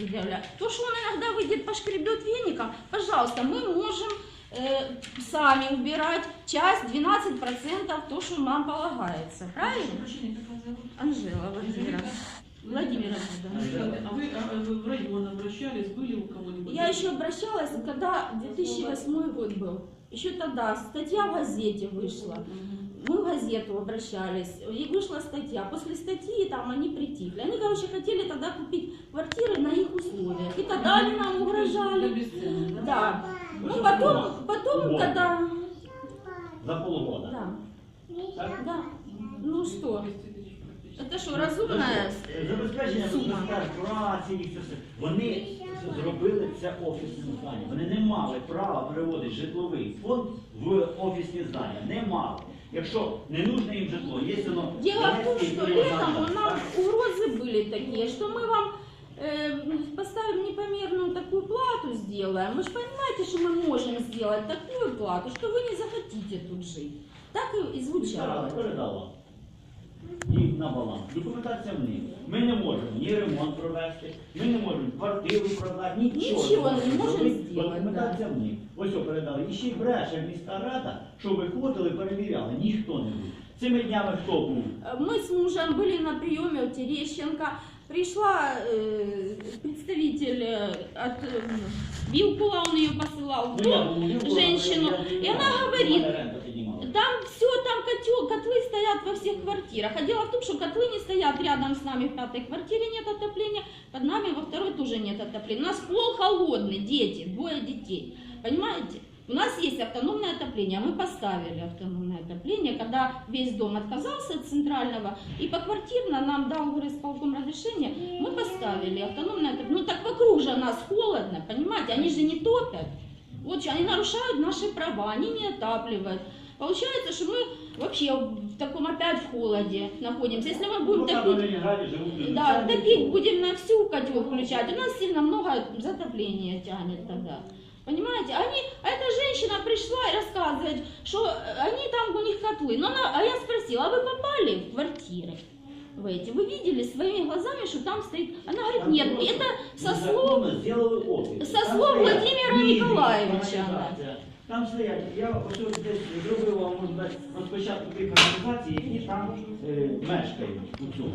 предъявлять. То, что он иногда выйдет, пошкребет веником, пожалуйста, мы можем э, сами убирать часть, 12% то, что нам полагается. Правильно? Вас зовут? Анжела Владимировна. Владимировна, да. А вы, а вы в район обращались, были у кого-нибудь? Я еще обращалась, когда 2008 год был. Еще тогда статья в газете вышла Мгм. Мы в газету обращались, и вышла статья. После статьи там они притихли. Они, короче, хотели тогда купить квартиры на их условиях. И тогда они нам За угрожали. бесценок, да? Да. Ну, потом, потом, Вот. когда... За полгода. Да, Так? да. Ну что, 200 тысяч практически. это что, разумная? Забезпечення Сума. безпеки праці і все. це. Вони зробили це офісне здання. Вони не мали права переводити житловий фонд в офісні здання. Не мали. Якщо не нужно їм житло, є воно Дело в том, Донецький что період летом назад, у нам так? угрозы были такие, что мы вам э, поставим непомерную такую плату сделаем. Вы же понимаете, что мы можем сделать такую плату, что вы не захотите тут жить. Так и, и звучало. Міська передала їм на баланс. Документація в них. Ми не можемо ні ремонт провести, ми не можемо квартиру продати, нічого. Нічого не можемо зробити, бо зробити, Документація в них. Ось о передали. І ще й бреше міська рада, що виходили, перевіряли. Ніхто не був. Цими днями хто був? Мы с мужем были на приеме у Терещенко. Пришла э, представитель э, от э, Вилкула, он ее посылал. Ну, я був, я був, женщину, я- я- и она я- говорит, мене рента піднімала. Там все, там котел, котлы стоят во всех квартирах. А дело в том, что котлы не стоят рядом с нами в пятой квартире нет отопления, под нами во второй тоже нет отопления. У нас пол холодный, дети, двое детей. Понимаете? У нас есть автономное отопление, мы поставили автономное отопление, когда весь дом отказался от центрального, и поквартирно нам дал горисполком разрешение, мы поставили автономное отопление. Ну так вокруг же нас холодно, понимаете, они же не топят. Вот они нарушают наши права, они не отапливают. Получается, что мы вообще в таком опять в холоде находимся. Если мы будем Ну, там в топить, Ленинграді живуть люди. да, Це топить нічого. будем на всю котел включать, у нас сильно много затопления тянет тогда. Понимаете, они, а эта женщина пришла и рассказывает, что э, они там, у них котлы. Но она, а я спросила, а вы попали в квартиры? В эти? Вы видели своими глазами, что там стоит? Она говорит, Там нет, просто это со слов незаконно зробили офіс. со Там слов стоять Владимира міські Николаевича, організації. Там стоять, я ось ось розпочатку тих організацій, які там е, мешкають у цьому.